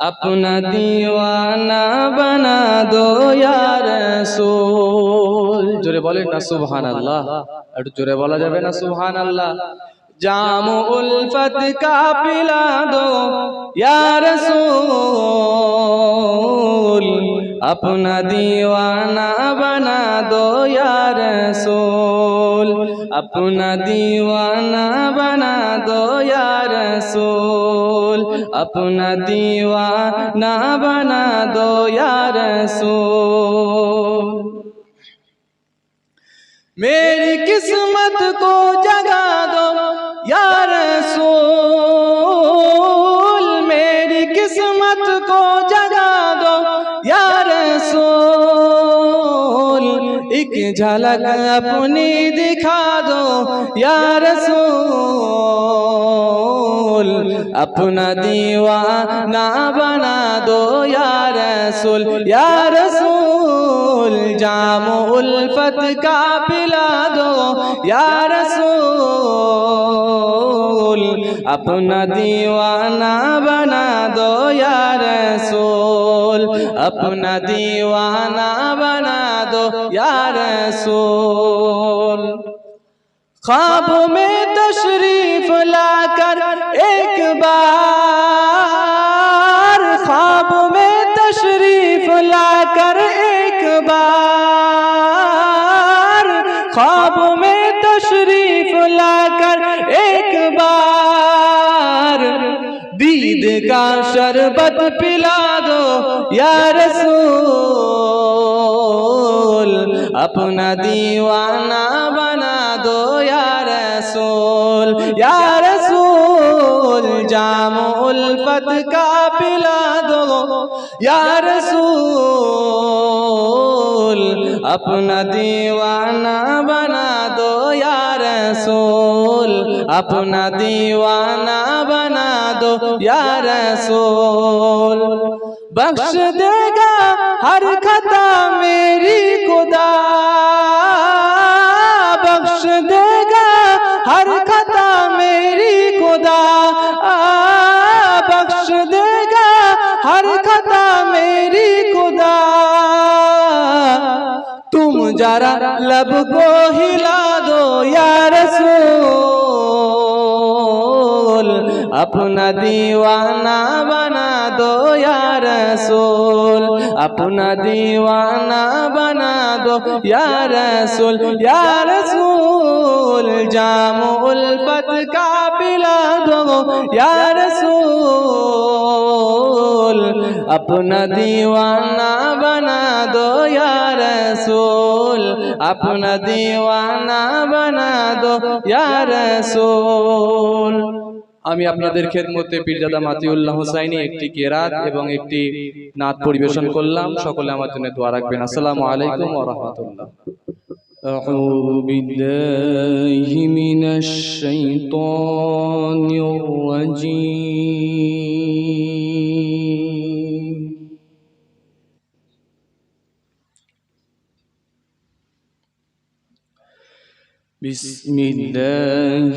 अपना दीवाना बना दो यार रसूल জোরে বলেন না সুবহান আল্লাহ একটু জোরে বলা যাবে না সুবহান আল্লাহ জাম উলফত का पिला दो या रसूल اپنا دیوانہ بنا دو یا رسول، اپنا دیوانہ بنا دو یا رسول، اپنا دیوانہ بنا دو یا رسول۔ میری قسمت کو جگا دو یا رسول، میری قسمت کو ایک جھلک اپنی دکھا دو، یا رسول، اپنا دیوانہ بنا دو، یا رسول یا رسول، جام الفت کا پلا دو، یا رسول، اپنا دیوانہ بنا دو، یا رسول، اپنا دیوانہ بنا دو، یا رسول. خواب میں تشریف لا کر ایک بار خواب میں تشریف لا کر ایک بار خواب میں تشریف لا کر ایک بار. دید کا شربت پلا دو، یا رسول. اپنا دیوانہ بنا دو یا رسول یا رسول جام الفت کا پلا دو۔ یا رسول، اپنا دیوانہ بنا دو یا رسول، اپنا دیوانہ بنا دو یا رسول۔ بخش دے گا ہر خط बख्श देगा हर खता मेरी खुदा आ, बख्श देगा हर खता मेरी खुदा तुम जरा लब को हिला اپنا دیوانہ بنا دو یا رسول اپنا دیوانہ بنا دو یا رسول یا رسول جام الفت کا پلا دو یا رسول اپنا دیوانہ بنا دو یا رسول اپنا دیوانہ بنا دو یا رسول আমি আপনাদের খেদমতে পীরজাদা মাতিউল্লাহ হুসাইনি একটি কেরাত এবং একটি নাত পরিবেশন করলাম সকলে আমার জন্য দোয়া রাখবেন আসসালামু আলাইকুম ওয়া রাহমাতুল্লাহ أعوذ بالله من الشيطان الرجيم بسم الله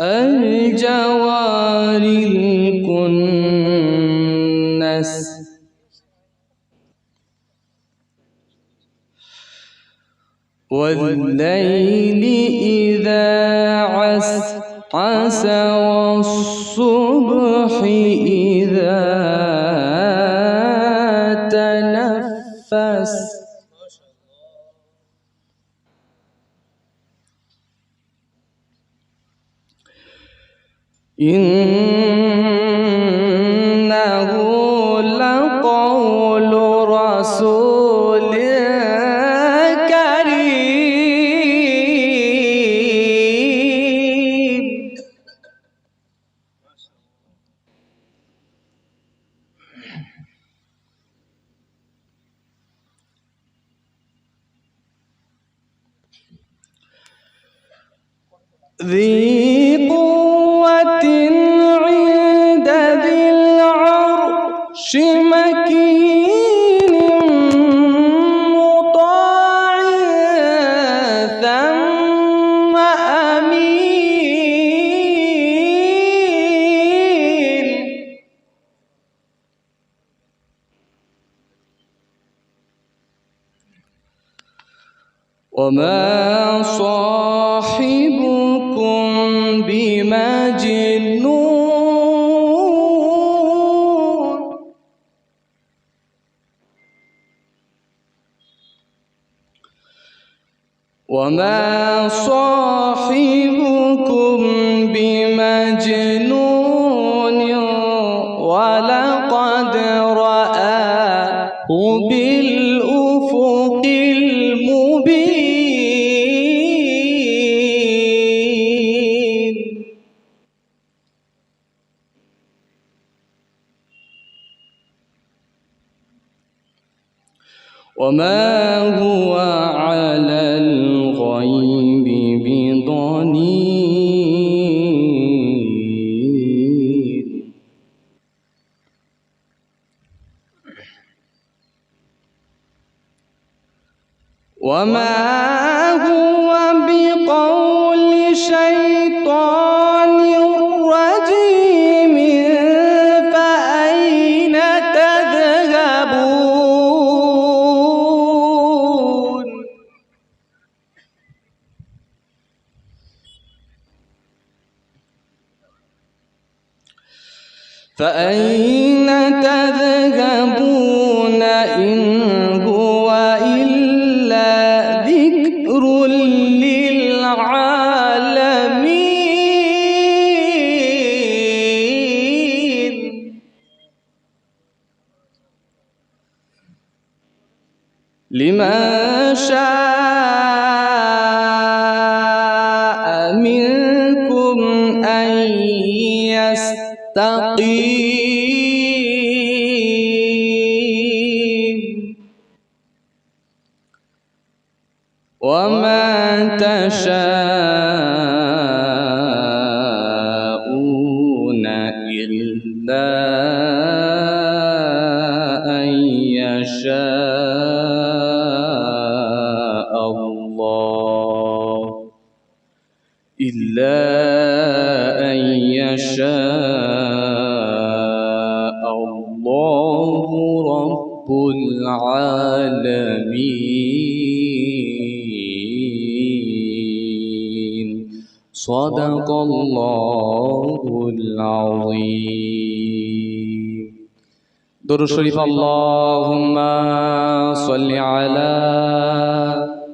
الجوار الكنس. والليل إذا عس عس والصبح إذا إن ذي قوة عند ذي العرش مكين مطاع ثم أمين. وما صاحبكم بمجنون وما صاحبكم بمجنون ولقد رآه بالأفق وما هو على الغيب بضنين وما هو بقول شيطان فأين تذهبون إن هو إلا ذكر للعالمين. لمن شاء يستقيم وما تشاءون إلا أن يشاء الله. إلا أن يشاء العالمين. صدق الله العظيم. درود شريف اللهم صل على